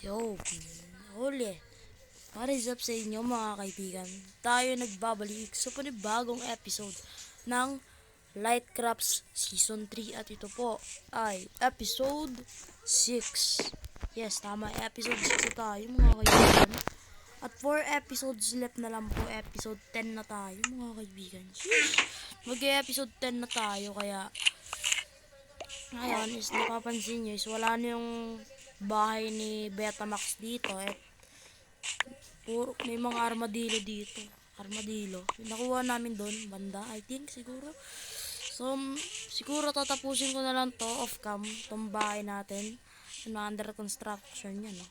Yo, huli. What is up sa inyo mga kaibigan? Tayo nagbabalik sa panibagong episode ng Lightcrafts Season 3 at ito po ay episode 6. Yes, tama, episode 6 na tayo mga kaibigan. At 4 episodes left na lang po, episode 10 na tayo mga kaibigan. Mag-episode 10 na tayo kaya ngayon is napapansin nyo is wala na yung bahay ni Betamax dito eh puro may mga armadillo dito armadillo. Nakuha namin doon banda I think siguro. So siguro tatapusin ko na lang to off cam tong bahay natin. Na under construction yan no?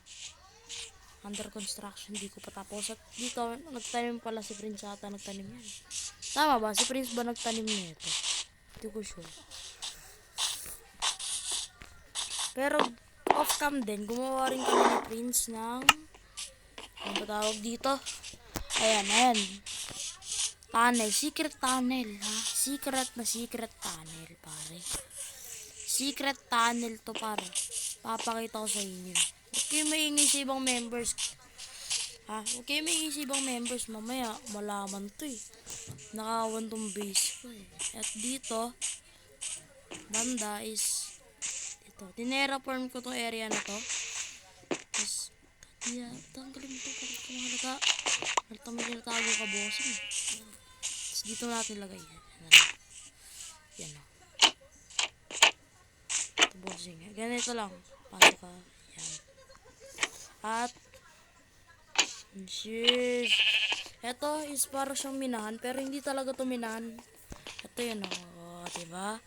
under construction di ko pa tapos. At dito nagtanim pala si Prince ata nagtanim yan. Tama ba? Si Prince ba nagtanim nito? Hindi ko sure. Pero off cam din, gumawa rin kami ni Prince ng ano ba tawag dito? Ayan, ayan. Tunnel, secret tunnel, ha? Secret na secret tunnel, pare. Secret tunnel to, pare. Papakita ko sa inyo. Huwag kayo maingay sa ibang members. Ha? Huwag kayo maingay sa ibang members. Mamaya, malaman to eh. Nakawan tong base ko eh. At dito, banda is ito. Tineraform ko tong area na to. Tapos, yeah, tanggalin mo to para kumahalaga. Halata may tinatago ka, bossing. Tapos dito natin lagay. Yan. Yan o. Ito, bossing. Ganito lang. Pasok ka. Yan. At, Jeez. Ito is para siyang minahan, pero hindi talaga to minahan. Ito yun, o. Diba?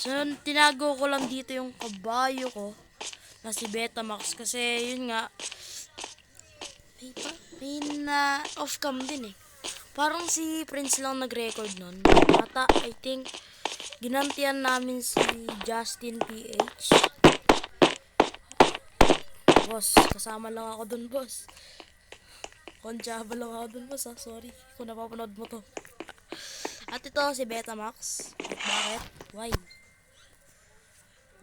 So, tinago ko lang dito yung kabayo ko na si Betamax kasi yun nga may, pa, may na off cam din eh. Parang si Prince lang nag-record nun. Ata, I think, ginantian namin si Justin PH. Boss, kasama lang ako dun, boss. Konjaba lang ako dun, boss, ha. Sorry kung napapanood mo to. At ito si Betamax. At bakit? Why?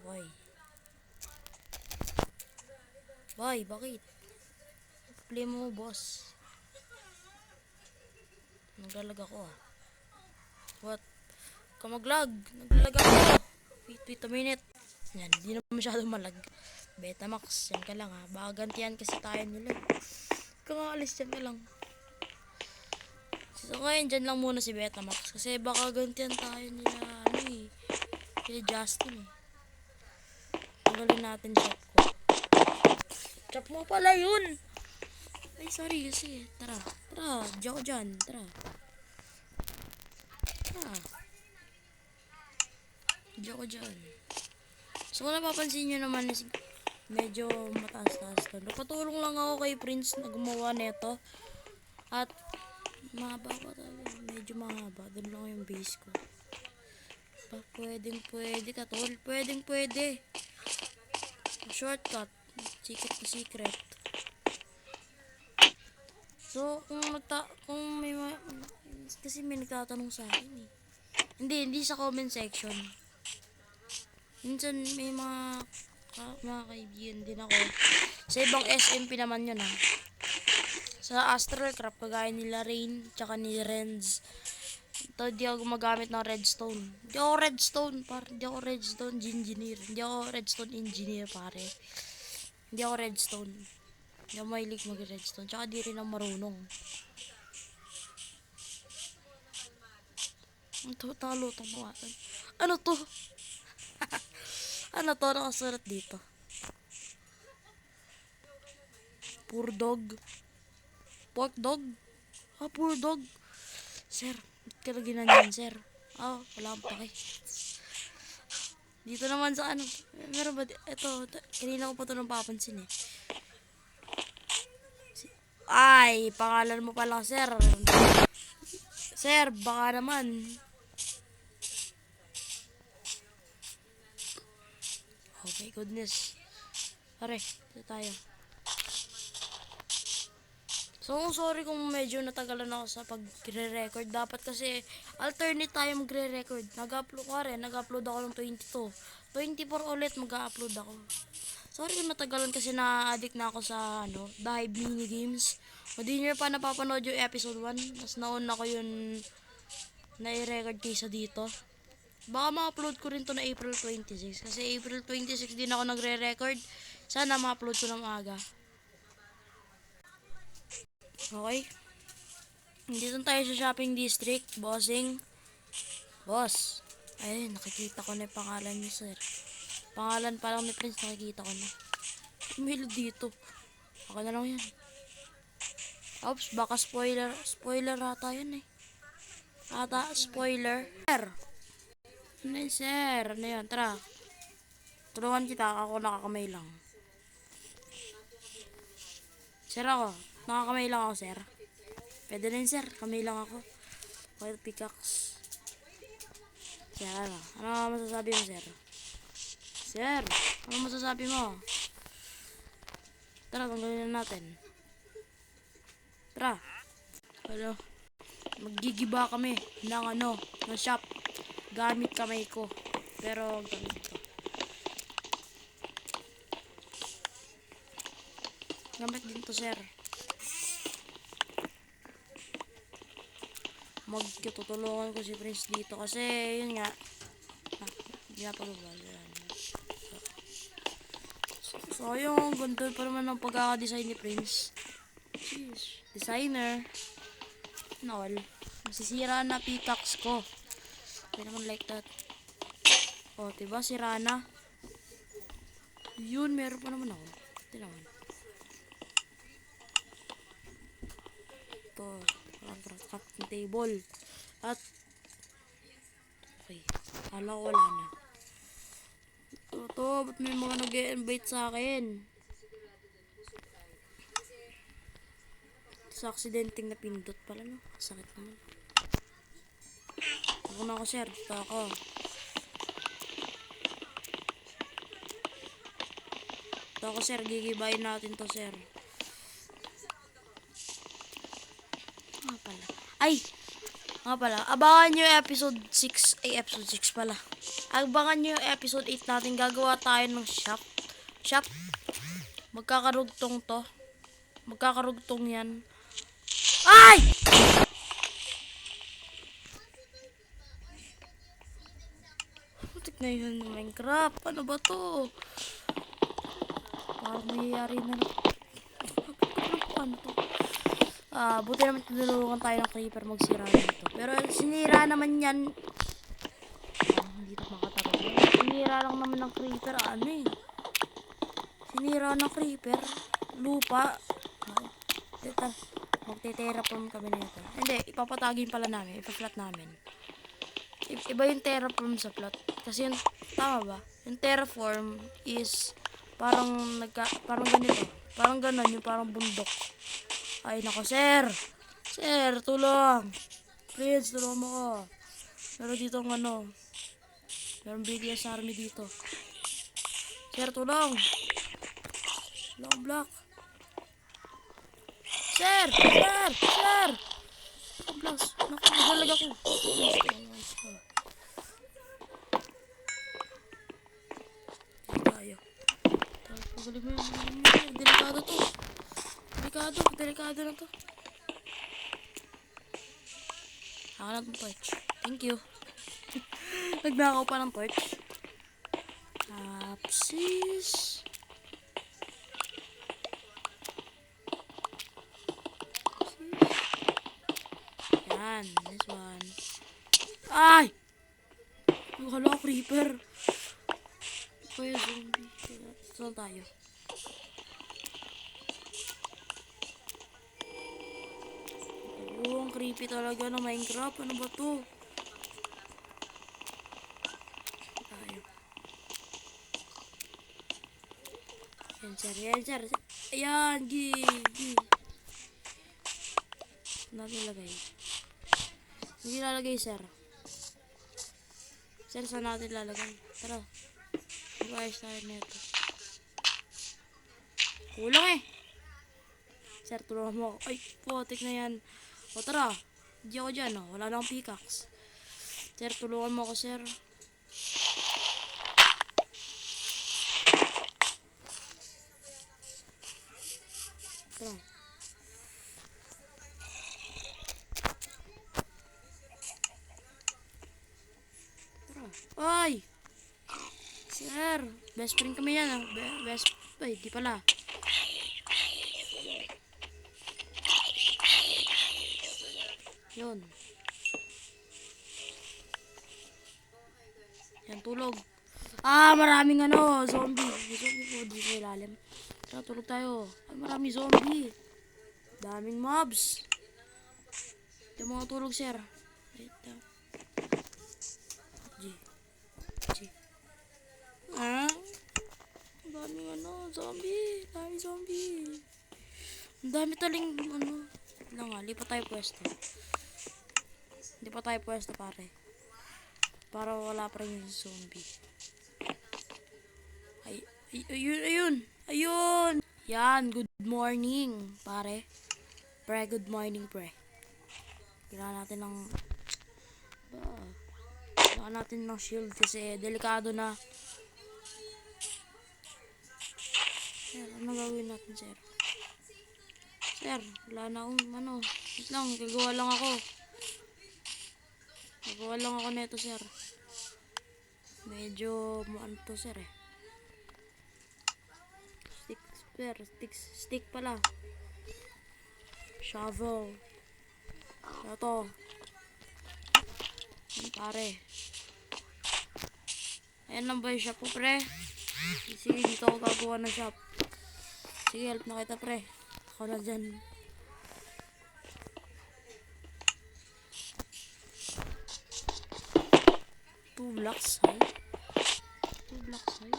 Why? Why? Bakit? Problema mo, boss. Naglalag ako ah. What? Ka mag-lag. Naglalag ako. Wait, wait a minute. Yan, di na masyado malag. Betamax, yan ka lang ha. Baka gantihan kasi tayo nila. Kung alis yan ka lang. So ngayon, dyan lang muna si Betamax. Kasi baka gantihan tayo nila, ano eh. Kila Justin eh. Tanggalin natin shop ko. Shop mo pala yun! Ay, sorry kasi. Tara. Tara. Diyan ko dyan. Tara. Tara. Diyan ko dyan. So kung napapansin nyo naman medyo mataas-taas to. Napatulong lang ako kay Prince na gumawa nito. At mahaba pa talaga. Medyo mahaba. Doon lang yung base ko. Pa, pwedeng pwede ka tol. Pwedeng pwede. Shortcut. Secret to secret. So, kung nagta kung may ma- kasi may nagtatanong sa akin eh. Hindi, hindi sa comment section. Minsan may mga ka- mga kaibigan din ako. Sa ibang SMP naman yun ah. Sa Astral Craft, kagaya nila Rain, tsaka ni Renz. Ito, di ako gumagamit ng redstone. Di ako redstone, par. Di ako redstone engineer. Di ako redstone engineer, pare. Hindi ako redstone. Hindi ako mahilig mag-redstone. Tsaka di rin ako marunong. Ang to, talo itong buhatan. Ano to? ano to? Nakasulat dito. Poor dog. Pork dog? Ah, poor dog. Sir, ba't ka lagi nandyan, sir? Ah, wala akong pake. Dito naman sa ano, meron ba, ito, kanina ko pa ito nang papansin eh. Ay, pangalan mo pala, sir. Sir, baka naman. Oh my goodness. Pare, ito tayo. So, sorry kung medyo natagalan ako sa pag-re-record. Dapat kasi alternate tayo magre-record. Nag-upload ko rin. Nag-upload ako ng 22. 24 ulit mag-upload ako. Sorry kung natagalan kasi na-addict na ako sa ano, dive mini games. O di nyo pa napapanood yung episode 1. Mas nauna ko yun na-record kaysa dito. Baka ma-upload ko rin to na April 26. Kasi April 26 din ako nagre-record. Sana ma-upload ko na maaga. Okay. Dito tayo sa shopping district, bossing. Boss. Ay, nakikita ko na yung pangalan niyo, sir. Pangalan pa lang ni Prince, nakikita ko na. Umilog dito. Ako na lang yan. Oops, baka spoiler. Spoiler ata yun eh. Ata, spoiler. Sir! Ano yun, sir? Ano yun? Tara. Tulungan kita. Ako nakakamay lang. Sir ako. Nakakamay lang ako, sir. Pwede rin, sir. Kamay lang ako. White pickaxe. Sir, ano? Ano masasabi mo, sir? Sir, ano masasabi mo? Tara, tanggalin na natin. Tara. Ano? Magigiba kami ng ano, ng shop. Gamit kamay ko. Pero, gamit ko. Gamit din to, sir. Magkitutulungan ko si Prince dito kasi, yun nga. Ah, hindi na pagbabalaan. Sayang, ang ganda pa naman ng pagkakadesign ni Prince. Jeez. Designer. Nol. Masisira na pickaxe ko. I don't like that. Oh, diba? Sira na. Yun, meron pa naman ako. Ito naman. Ito. Ang crafting table. At, okay. Kala ko wala na. Ito, to. Ba't may mga nag-invite sa akin? Sa aksidenteng napindot pala, no? Sakit naman. Ako na ako, sir. Ito ako. Ito ako, sir. Gigibayin natin to, sir. Nga pala. Ay! Nga pala. Abangan nyo episode 6. Ay, episode 6 pala. Abangan nyo episode 8 natin. Gagawa tayo ng shop. Shop. Magkakarugtong to. Magkakarugtong yan. Ay! Putik na yun ng Minecraft. Ano ba to? Parang mayayari na na. Ano to? Ah, buti naman tinulungan tayo ng creeper magsira dito. Pero sinira naman yan. Ah, hindi na makatarong. Sinira lang naman ng creeper. Ano eh? Sinira ng creeper. Lupa. Teta, magte-terraform kami nito. Hindi, ipapatagin pala namin. Ipa-flat namin. Iba yung terraform sa plot. Kasi yung, tama ba? Yung terraform is parang nagka, parang ganito. Parang ganon, yung parang bundok. Ay, nako, sir! Sir, tulong! Please, tulungan mo ko. Meron dito ang ano. Meron BDS army dito. Sir, tulong! Long block. Sir! Sir! Sir! Blast! Naku, nagalag ako. Tayo. Tayo, pagaling mo mo. Delikado to. Delikado. Delikado na to. Ako na itong torch. Thank you. Nagnakaw pa ng torch. Tapsis. Yan, this one. Ay! Akala ko creeper. Kaya zombie. Saan tayo? Oh, ang creepy talaga ng Minecraft. Ano ba to? Tayo. Yan, sir. Yan, sir. Ayan, gi, gi. Natin lagay. Hindi lalagay, sir. Sir, saan natin lalagay? Tara. Mag-ayos tayo nito. Kulang eh. Sir, tulungan mo ako. Ay, putik na yan. O tara, hindi ako dyan, oh. wala na akong pickaxe. Sir, tulungan mo ako, sir. Tara. Tara. Ay! Sir, best friend kami yan. Ah. Be best, ay, di pala. Yun. Yan, tulog. Ah, maraming ano, zombie. May zombie po dito sa ilalim. Tara, tulog tayo. Ay, maraming zombie. Daming mobs. Yung mga tulog, sir. Lang. G. G. Ah? Daming ano, zombie. Daming zombie. Ang dami taling ano. Wait Lang nga, lipat tayo pwesto. Hindi pa tayo pwesto, pare. Para wala pa rin yung zombie. Ay, ay, ayun, ayun, ayun. Yan, good morning, pare. Pre, good morning, pre. Kailangan natin ng... Ba, kailangan natin ng shield kasi delikado na. Sir, ano gagawin natin, sir? Sir, wala na akong ano. Wait lang, gagawa lang ako. Gagawa lang ako nito, sir. Medyo, ano to, sir, eh. Stick, sir, stick, stick pala. Shovel. Ito. Yan, pare. Ayan lang ba yung shop ko, pre? Sige, dito ako gagawa ng shop. Sige, help na kita, pre. Ako na dyan. Two blocks high? Two blocks high?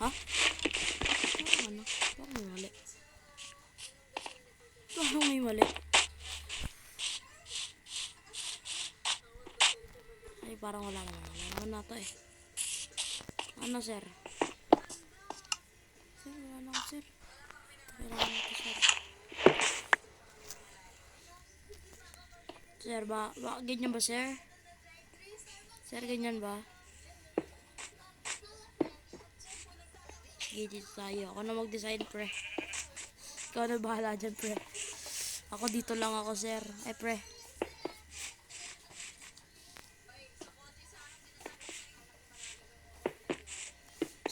Ha? Parang ano? Parang may mali. Parang may parang wala naman. Wala naman na to eh. Ano? Sir, wala na ako, sir. Kailangan ko, sir. Sir, ba, ba, ganyan ba, sir? Sir, ganyan ba? Sige, dito tayo. Ako na mag-design, pre. Ikaw na bahala dyan, pre. Ako dito lang ako, sir. Ay, pre.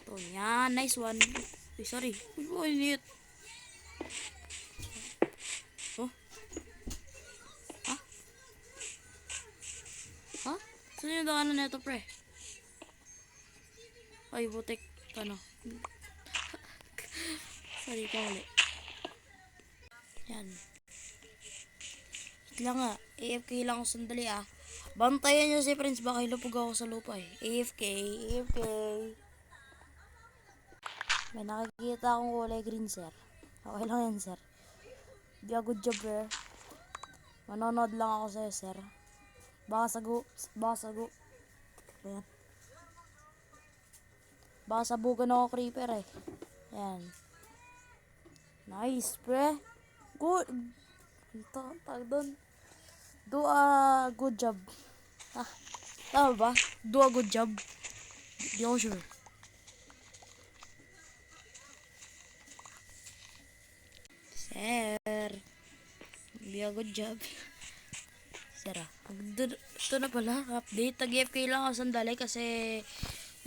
Stone. Yan. Nice one. Uy, sorry. Uy, uy, yung daanan na ito, pre? Ay, butik. Ano? Sorry, kamali. Yan. Wait lang nga. AFK lang sandali ah. Bantayan niyo si Prince. Baka ilupog ako sa lupa eh. AFK. AFK. May nakikita akong kulay green, sir. Okay lang yan, sir. Di a good job, sir. Manonood lang ako sa'yo, sir. Baka sagu. Ayan. Baka sabugan ako creeper eh. Ayan. Nice, pre. Good. Ito, tawag doon. Do a good job. Ah, tama ba? Do a good job. Di ako sure. Sir. Be a good job. Ah. Ito na pala. Update. Nag-FK lang ako sandali kasi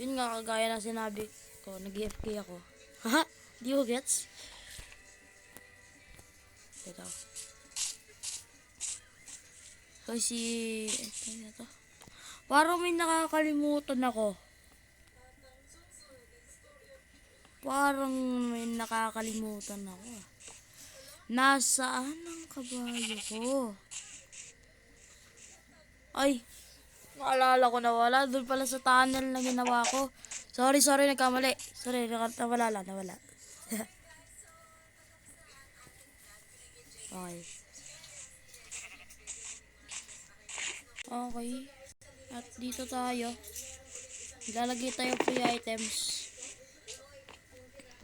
yun nga kagaya na sinabi ko. Nag-FK ako. Ha? Di ko gets? Ito. Kasi, ito na to. Parang may nakakalimutan ako. Parang may nakakalimutan ako. Nasaan ang kabayo ko? Ay, naalala ko na wala. Doon pala sa tunnel na ginawa ko. Sorry, sorry, nagkamali. Sorry, nawala lang, nawala. okay. Okay. At dito tayo. Lalagay tayo free items.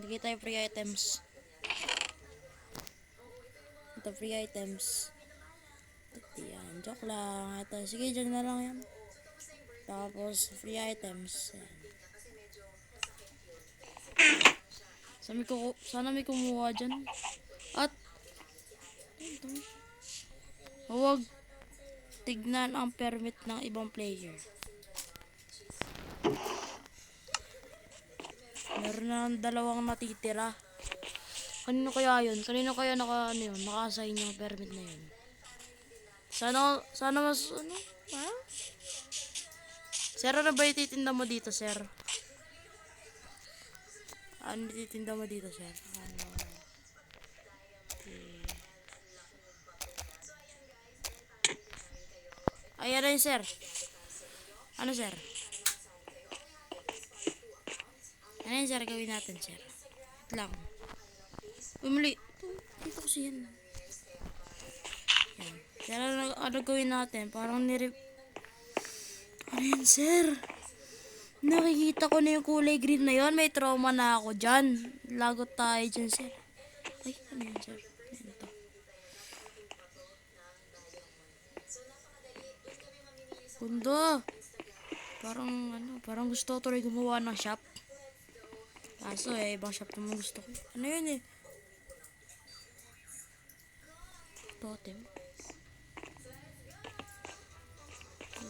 Lagay tayo free items. Ito free items. Ito yan. Joke lang. Ito. Sige, dyan na lang yan. Tapos free items. Yan. Sana may, kuku- sana may kumuha dyan. At, ito. Huwag tignan ang permit ng ibang player. Meron na dalawang natitira. Kanino kaya yun? Kanino kaya naka, ano yun, naka-assign yung permit na yun? Sana, sana mas, ano, ha? Sir, ano ba ititinda mo dito, sir? Ano ititinda mo dito, sir? Ano? Okay. Ay, ano yun, sir? Ano, sir? Ano yun, sir? Gawin natin, sir. Wait lang. Umuli. Dito kasi yan. Yan. Sir, ano, ano gawin natin? Parang nire... Ano yan, sir? Nakikita ko na yung kulay green na yon. May trauma na ako dyan. Lagot tayo dyan, sir. Ay, ano yan, sir? Ano to? Kundo. Parang, ano, parang gusto ko tuloy gumawa ng shop. Kaso, eh, ibang shop naman gusto ko. Ano yun, eh? Totem.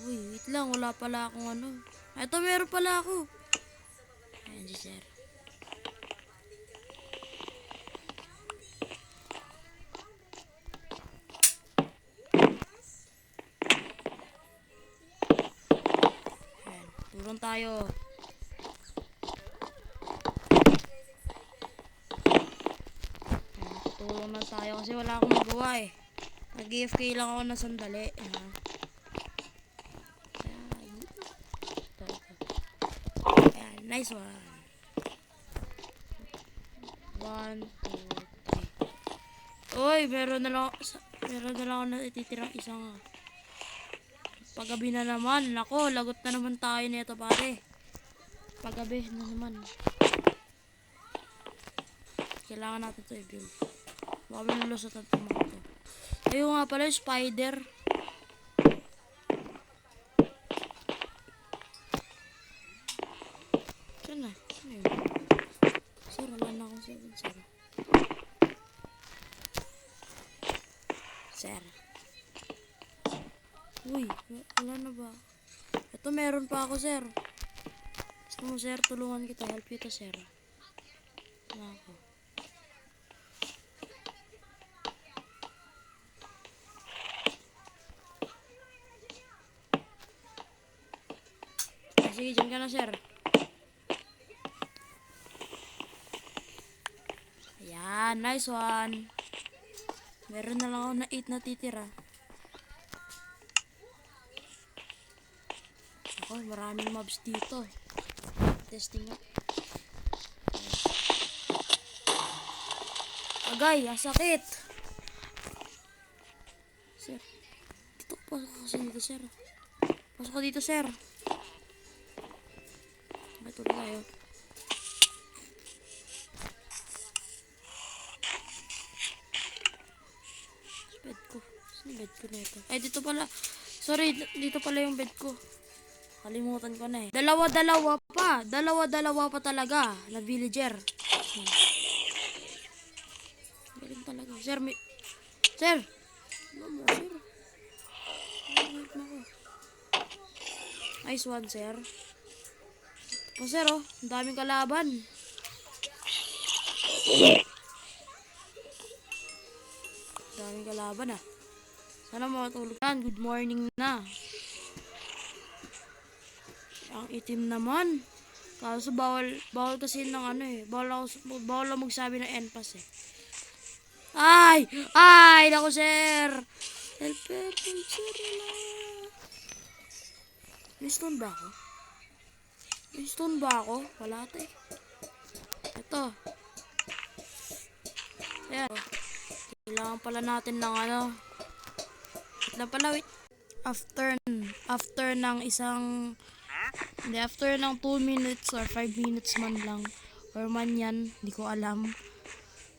Uy, wait lang. Wala pala akong ano. Ito, meron pala ako. Ayan si sir. Ayan, tulong tayo. Ayan, tulong na tayo kasi wala akong magawa eh. Nag-AFK lang ako na sandali. Ayan. Ito, ito. Ayan, nice one. One, two, three. Uy, meron na lang, meron na lang ako na ititirang isang paggabi na naman. Nako, lagot na naman tayo nito pare. Paggabi na naman. Kailangan natin ito i-build. Baka may nalusot at mga ito. Ayun nga pala, yung spider. Wala na ba? Ito, meron pa ako, sir. Gusto mo, sir, tulungan kita. Help kita, sir. Wala ako. Ah, Sige, dyan ka na, sir. Ayan, nice one. Meron na lang ako na 8 na titira. Ako, maraming mobs dito. Testing nga. Agay, ang sakit. Sir, dito pasok ka kasi dito, sir. Pasok ka dito, sir. May tuloy tayo. Bed ko. Saan bed ko na ito? Ay, dito pala. Sorry, dito pala yung bed ko. Kalimutan ko na eh. Dalawa-dalawa pa. Dalawa-dalawa pa talaga na villager. Galing talaga. Sir, may... Sir! Ano mo, sir? Nice one, sir. O, sir, oh. Ang daming kalaban. Daming kalaban ah. Sana makatulog yan. Good morning na. Ang itim naman. Kaso bawal, bawal kasi ng ano eh. Bawal ako, bawal ako magsabi ng NPAS eh. Ay! Ay! Naku sir! Help sir, wala. May stone ba ako? May stone ba ako? Wala ate. Ito. Ayan. Kailangan pala natin ng ano. Wait lang pala, wait. After, after ng isang, hindi, after ng 2 minutes or 5 minutes man lang, or man yan, hindi ko alam,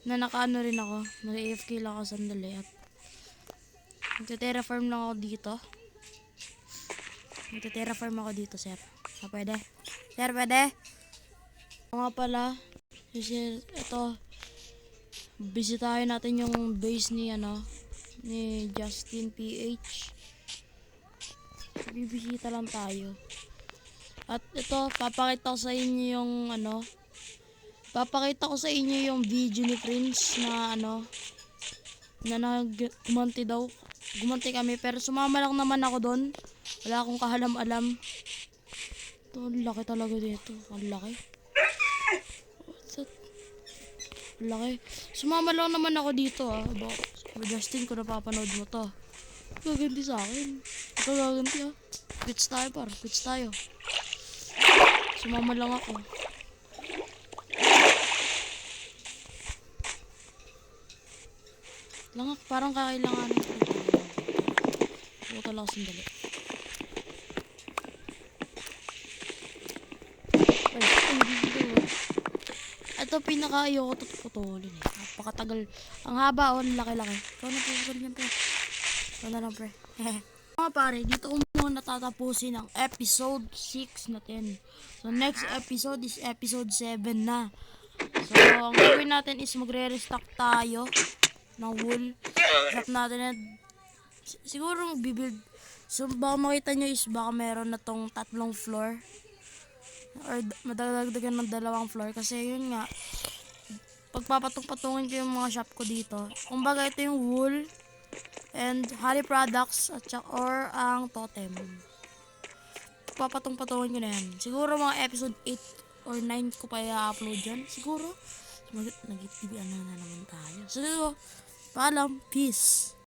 na nakaano rin ako, nag-AFK lang ako sandali at magte-terraform lang ako dito. Magte-terraform ako dito, sir. Ah, pwede? Sir, pwede? Oo nga pala, Kasi ito, bisitahin natin yung base ni ano, ni Justin PH. Bibisita lang tayo. At ito, papakita ko sa inyo yung ano, papakita ko sa inyo yung video ni Prince na ano, na nag gumanti daw. Gumanti kami pero sumama lang naman ako doon. Wala akong kahalam-alam. Ito, ang laki talaga dito. Ang laki. What's that? Ang laki. Sumama lang naman ako dito ah. Ba, Justin, kung napapanood mo to. Gaganti sa akin. Ito gaganti ah. Quits tayo par. Quits tayo. Sumama lang ako. Lang parang kakailanganin ko. Huwag lang sandali. Ay, dito. Ito pinaka ayoko to putulin eh. Napakatagal. Ang haba oh, ang laki-laki. Ikaw na ikaw na pre. Ikaw na lang pre. Mga pare, dito ko muna tatapusin ang episode 6 natin. So next episode is episode 7 na. So ang gawin natin is magre-restock tayo ng wool. Drop natin na si- siguro bibuild. So baka makita nyo is baka meron na tong tatlong floor or madadagdagan ng dalawang floor kasi yun nga pagpapatong-patungin ko yung mga shop ko dito kumbaga ito yung wool and Harry products at saka, or ang totem. Papatong-patungin ko na yan. Siguro mga episode 8 or 9 ko pa i-upload yan. Siguro. nag-TV na na naman tayo. So paalam. Peace